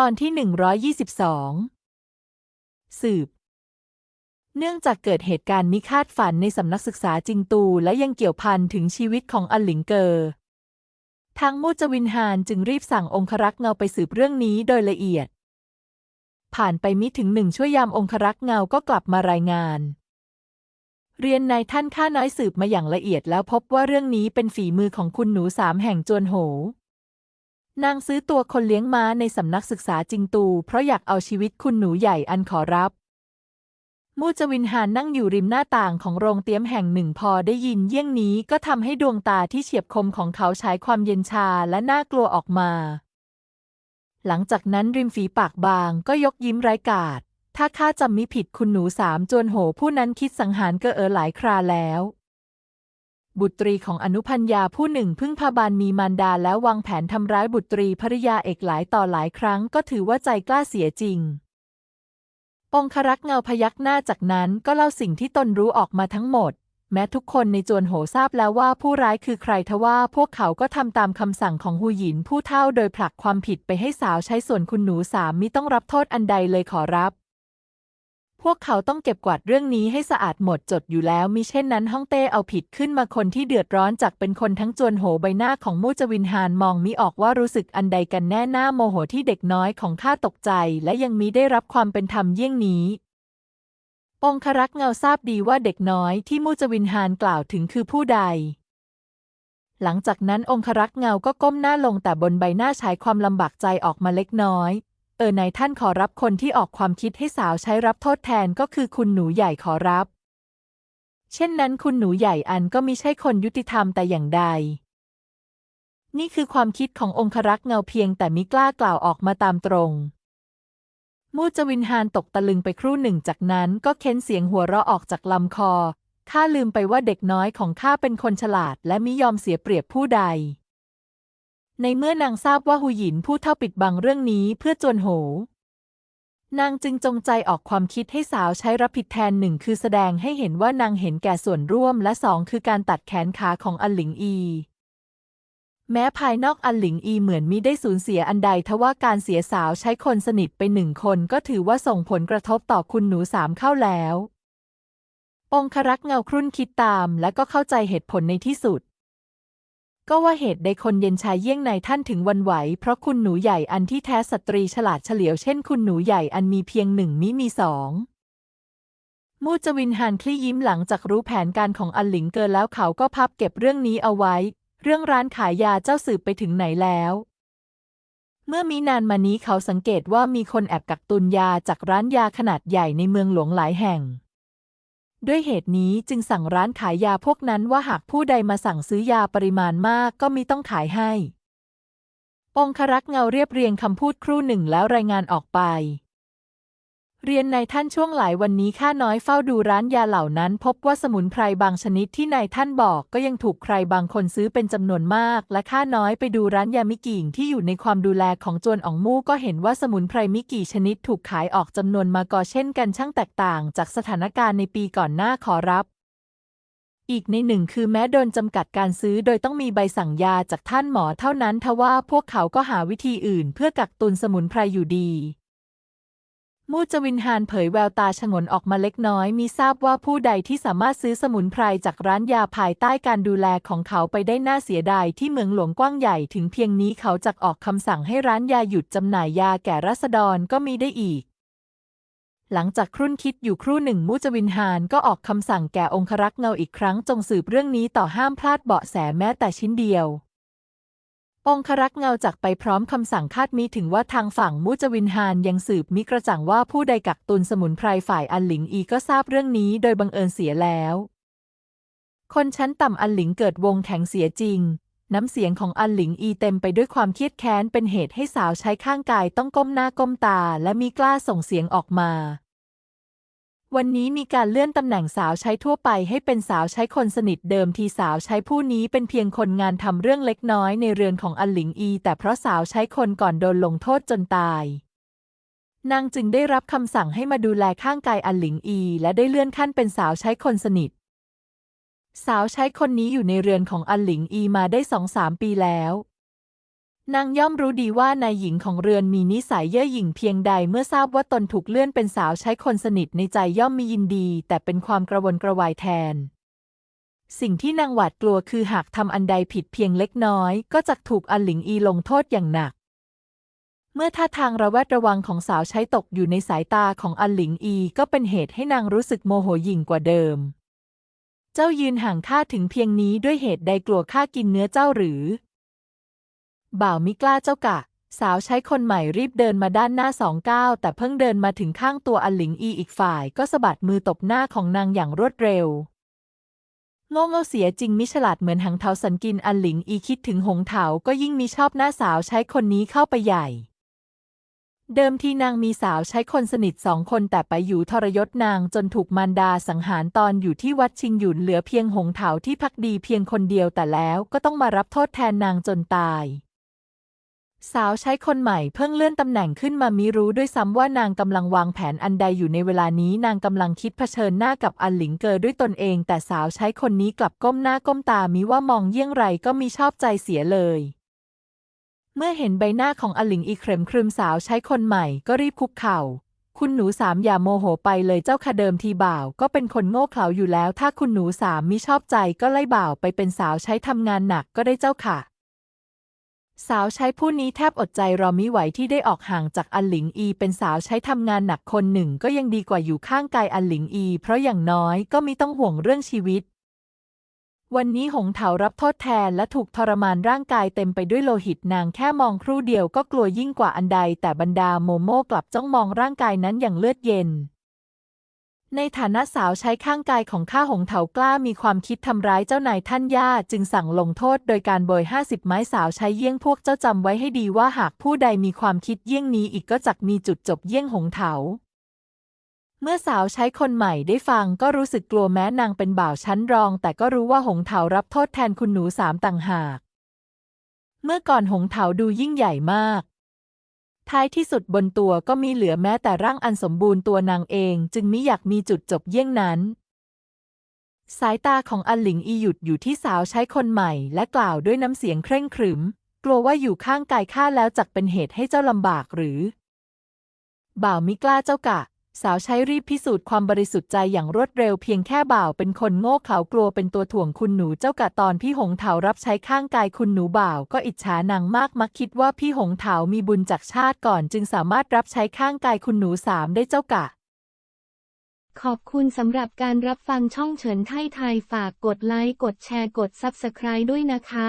ตอนที่ 122 สืบ เนื่องจากเกิดเหตุการณ์มิคาดฝันในสำนักศึกษาจิงตูและยังเกี่ยวพันถึงชีวิตของอันหลิงเกอร์ทางมูจวินฮานจึงรีบสั่งองครักษ์เงาไปสืบเรื่องนี้โดยละเอียด ผ่านไปมิถึงหนึ่งชั่วยามองครักษ์เงาก็กลับมารายงาน เรียนนายท่านข้าน้อยสืบมาอย่างละเอียดแล้วพบว่าเรื่องนี้เป็นฝีมือของคุณหนูสามแห่งจวนโห นางซื้อตัวคนเลี้ยงม้าในสำนักศึกษาจิงตู เพราะอยากเอาชีวิตคุณหนูใหญ่อันขอรับ มูจวินหานนั่งอยู่ริมหน้าต่างของโรงเตี้ยมแห่งหนึ่งพอได้ยินเยี่ยงนี้ก็ทำให้ดวงตาที่เฉียบคมของเขาฉายความเย็นชาและน่ากลัวออกมา หลังจากนั้นริมฝีปากบางก็ยกยิ้มไร้กาศ ถ้าข้าจำมิผิดคุณหนูสามจวนโหผู้นั้นคิดสังหารเกอเออหลายคราแล้ว บุตรีของอนุพัญญาผู้หนึ่งพึ่งพาบานมีมารดาแล้ววางแผนทำร้ายบุตรีภริยาเอกหลายต่อหลายครั้งก็ถือว่าใจกล้าเสียจริง องครักษ์เงาพยักหน้าจากนั้นก็เล่าสิ่งที่ตนรู้ออกมาทั้งหมด แม้ทุกคนในจวนโหทราบแล้วว่าผู้ร้ายคือใครทว่าพวกเขาก็ทำตามคำสั่งของหูหยินผู้เท่าโดยผลักความผิดไปให้สาวใช้ส่วนคุณหนูสามมิต้องรับโทษอันใดเลยขอรับ พวกเขาต้องเก็บกวาดเรื่องนี้ให้สะอาดหมดจดอยู่แล้วมิเช่นนั้นฮ่องเต้เอาผิดขึ้นมาคนที่เดือดร้อนจากเป็นคนทั้งจวนโหใบหน้าของมูจวินฮานมองมิออกว่ารู้สึกอันใดกันแน่หน้าโมโหที่เด็กน้อยของข้าตกใจ และยังมิได้รับความเป็นธรรมเยี่ยงนี้ องครักษ์เงาทราบดีว่าเด็กน้อยที่มูจวินฮานกล่าวถึงคือผู้ใดหลังจากนั้นองครักษ์เงาก็ก้มหน้าลงแต่บนใบหน้าฉายความลำบากใจออกมาเล็กน้อย เออนายท่านขอรับคนที่ออกความคิดให้สาวใช้รับโทษแทนก็คือคุณหนูใหญ่ขอรับ เช่นนั้นคุณหนูใหญ่อันก็มิใช่คนยุติธรรมแต่อย่างใด นี่คือความคิดขององครักษ์เงาเพียงแต่มิกล้ากล่าวออกมาตามตรง มูจวินฮานตกตะลึงไปครู่หนึ่งจากนั้นก็เค้นเสียงหัวเราะออกจากลำคอข้าลืมไปว่าเด็กน้อยของข้าเป็นคนฉลาดและมิยอมเสียเปรียบผู้ใด ในเมื่อนางทราบว่าหูหยินผู้เท่าปิดบังเรื่องนี้เพื่อจวนโห นางจึงจงใจออกความคิดให้สาวใช้รับผิดแทนหนึ่งคือแสดงให้เห็นว่านางเห็นแก่ส่วนร่วมและสองคือการตัดแขนขาของอันหลิงอี แม้ภายนอกอันหลิงอีเหมือนมิได้สูญเสียอันใดทว่าการเสียสาวใช้คนสนิทไปหนึ่งคนก็ถือว่าส่งผลกระทบต่อคุณหนูสามเข้าแล้ว องครักษ์เงาครุ่นคิดตามและก็เข้าใจเหตุผลในที่สุด ก็ว่าเหตุใดคนเย็นชายเยี่ยงในท่านถึงวันไหว เพราะคุณหนูใหญ่อันที่แท้สตรีฉลาดเฉลียวเช่นคุณหนูใหญ่อันมีเพียงหนึ่งมิมีสองมูจวินฮานคลี่ยิ้มหลังจากรู้แผนการของอันหลิงเกินแล้วเขาก็พับเก็บเรื่องนี้เอาไว้ เรื่องร้านขายยาเจ้าสืบไปถึงไหนแล้ว เมื่อมีนานมานี้เขาสังเกตว่ามีคนแอบกักตุนยาจากร้านยาขนาดใหญ่ในเมืองหลวงหลายแห่ง ด้วยเหตุนี้จึงสั่งร้านขายยาพวกนั้นว่าหากผู้ใดมาสั่งซื้อยาปริมาณมากก็มิต้องขายให้ องครักษ์เงาเรียบเรียงคำพูดครู่หนึ่งแล้วรายงานออกไป เรียนนายท่านช่วงหลายวันนี้ข้าน้อยเฝ้าดูร้านยาเหล่านั้น พบว่าสมุนไพรบางชนิดที่นายท่านบอกก็ยังถูกใครบางคนซื้อเป็นจำนวนมาก และข้าน้อยไปดูร้านยามิกิ่งที่อยู่ในความดูแลของจวนอองมู่ก็เห็นว่าสมุนไพรมิกี่ชนิดถูกขายออกจำนวนมากอเช่นกันช่างแตกต่าง จากสถานการณ์ในปีก่อนหน้าขอรับ อีกในหนึ่งคือแม้โดนจำกัดการซื้อโดยต้องมีใบสั่งยาจากท่านหมอเท่านั้นทว่าพวกเขาก็หาวิธีอื่น เพื่อกักตุนสมุนไพรอยู่ดี มูจวินฮานเผยแววตาฉงนออกมาเล็กน้อย มีทราบว่าผู้ใดที่สามารถซื้อสมุนไพรจากร้านยาภายใต้การดูแลของเขาไปได้น่าเสียดายที่เมืองหลวงกว้างใหญ่ถึงเพียงนี้เขาจักออกคำสั่งให้ร้านยาหยุดจำหน่ายยาแก่รัษฎรก็มีได้อีก หลังจากครุ่นคิดอยู่ครู่หนึ่งมูจวินฮานก็ออกคำสั่งแก่องครักษ์เงาอีกครั้งจงสืบเรื่องนี้ต่อห้ามพลาดเบาะแสแม้แต่ชิ้นเดียว องครักษ์เงาจากไปพร้อมคำสั่งคาดมีถึงว่าทางฝั่งมูจวินฮานยังสืบมิกระจ่างว่าผู้ใดกักตุนสมุนไพรฝ่ายอันหลิงอีก็ทราบเรื่องนี้โดยบังเอิญเสียแล้ว คนชั้นต่ำอันหลิงเกิดวงแข็งเสียจริง น้ำเสียงของอันหลิงอีเต็มไปด้วยความเครียดแค้นเป็นเหตุให้สาวใช้ข้างกายต้องก้มหน้าก้มตาและมีกล้าส่งเสียงออกมา วันนี้มีการเลื่อนตำแหน่งสาวใช้ทั่วไปให้เป็นสาวใช้คนสนิทเดิมทีสาวใช้ผู้นี้เป็นเพียงคนงานทำเรื่องเล็กน้อยในเรือนของอันหลิงอี แต่เพราะสาวใช้คนก่อนโดนลงโทษจนตาย นางจึงได้รับคำสั่งให้มาดูแลข้างกายอันหลิงอี และได้เลื่อนขั้นเป็นสาวใช้คนสนิท สาวใช้คนนี้อยู่ในเรือนของอันหลิงอีมาได้สองสามปีแล้ว นางย่อมรู้ดีว่านายหญิงของเรือนมีนิสัยเย่อหยิ่งเพียงใดเมื่อทราบว่าตนถูกเลื่อนเป็นสาวใช้คนสนิทในใจย่อมมียินดี แต่เป็นความกระวนกระวายแทน สิ่งที่นางหวาดกลัวคือหากทำอันใดผิดเพียงเล็กน้อย ก็จะถูกอันหลิงอีลงโทษอย่างหนัก เมื่อท่าทางระแวดระวังของสาวใช้ตกอยู่ในสายตาของอันหลิงอีก็เป็นเหตุให้นางรู้สึกโมโหยิ่งกว่าเดิม เจ้ายืนห่างข้าถึงเพียงนี้ด้วยเหตุใดกลัวข้ากินเนื้อเจ้าหรือ บ่าวมิกล้าเจ้ากะ สาวใช้คนใหม่รีบเดินมาด้านหน้าสองก้าวแต่เพิ่งเดินมาถึงข้างตัวอันหลิงอีอีกฝ่าย ก็สะบัดมือตบหน้าของนางอย่างรวดเร็วโง่เง่าเสียจริงมิฉลาดเหมือนหังเทาสันกินอันหลิงอีคิดถึงหงเถาก็ยิ่งมีชอบหน้าสาวใช้คนนี้เข้าไปใหญ่ เดิมทีนางมีสาวใช้คนสนิทสองคนแต่ไปอยู่ทรยศนางจนถูกมารดาสังหารตอนอยู่ที่วัดชิงหยุนเหลือเพียงหงเถาที่พักดีเพียงคนเดียวแต่แล้วก็ต้องมารับโทษแทนนางจนตาย สาวใช้คนใหม่เพิ่งเลื่อนตำแหน่งขึ้นมามิรู้ด้วยซ้ำว่านางกำลังวางแผนอันใดอยู่ในเวลานี้นางกำลังคิดเผชิญหน้ากับอันหลิงเกอด้วยตนเอง แต่สาวใช้คนนี้กลับก้มหน้าก้มตามิว่ามองเยี่ยงไรก็มีชอบใจเสียเลย เมื่อเห็นใบหน้าของอหลิงอีเครมครึมสาวใช้คนใหม่ก็รีบคุกเข่า คุณหนูสามอย่าโมโหไปเลยเจ้าค่ะเดิมทีบ่าว ก็เป็นคนโง่เขลาอยู่แล้ว ถ้าคุณหนูสามมิชอบใจก็ไล่บ่าวไปเป็นสาวใช้ทำงานหนักก็ได้เจ้าค่ะ สาวใช้ผู้นี้แทบอดใจรอมิไหวที่ได้ออกห่างจากอันหลิงอี เป็นสาวใช้ทำงานหนักคนหนึ่งก็ยังดีกว่าอยู่ข้างกายอันหลิงอี เพราะอย่างน้อยก็มิต้องห่วงเรื่องชีวิต วันนี้หงเถารับโทษแทนและถูกทรมานร่างกายเต็มไปด้วยโลหิตนางแค่มองครู่เดียวก็กลัวยิ่งกว่าอันใด แต่บรรดาโมโม่กลับจ้องมองร่างกายนั้นอย่างเลือดเย็น ในฐานะสาวใช้ข้างกายของข้าหงเถากล้ามีความคิดทำร้ายเจ้านายท่านย่าจึงสั่งลงโทษโดยการโบยห้าสิบไม้สาวใช้เยี่ยงพวกเจ้าจำไว้ให้ดีว่าหากผู้ใดมีความคิดเยี่ยงนี้อีกก็จักมีจุดจบเยี่ยงหงเถา เมื่อสาวใช้คนใหม่ได้ฟังก็รู้สึกกลัวแม้นางเป็นบ่าวชั้นรอง แต่ก็รู้ว่าหงเถารับโทษแทนคุณหนูสามต่างหาก เมื่อก่อนหงเถาดูยิ่งใหญ่มาก ท้ายที่สุดบนตัวก็มีเหลือแม้แต่ร่างอันสมบูรณ์ตัวนางเอง จึงมิอยากมีจุดจบเยี่ยงนั้น สายตาของอันหลิงอีหยุดอยู่ที่สาวใช้คนใหม่ และกล่าวด้วยน้ำเสียงเคร่งขรึม กลัวว่าอยู่ข้างกายข้าแล้วจักเป็นเหตุให้เจ้าลำบากหรือ บ่าวมิกล้าเจ้ากะ สาวใช้รีบพิสูจน์ความบริสุทธิ์ใจอย่างรวดเร็วเพียงแค่บ่าวเป็นคนโง่เขากลัวเป็นตัวถ่วงคุณหนูเจ้ากะตอนพี่หงเถารับใช้ข้างกายคุณหนูบ่าวก็อิจฉานางมากมักคิดว่าพี่หงเถามีบุญจากชาติก่อนจึงสามารถรับใช้ข้างกายคุณหนูสามได้เจ้ากะ ขอบคุณสำหรับการรับฟังช่องเฉินไทยไทยฝากกดไลค์กดแชร์กด Subscribe ด้วยนะคะ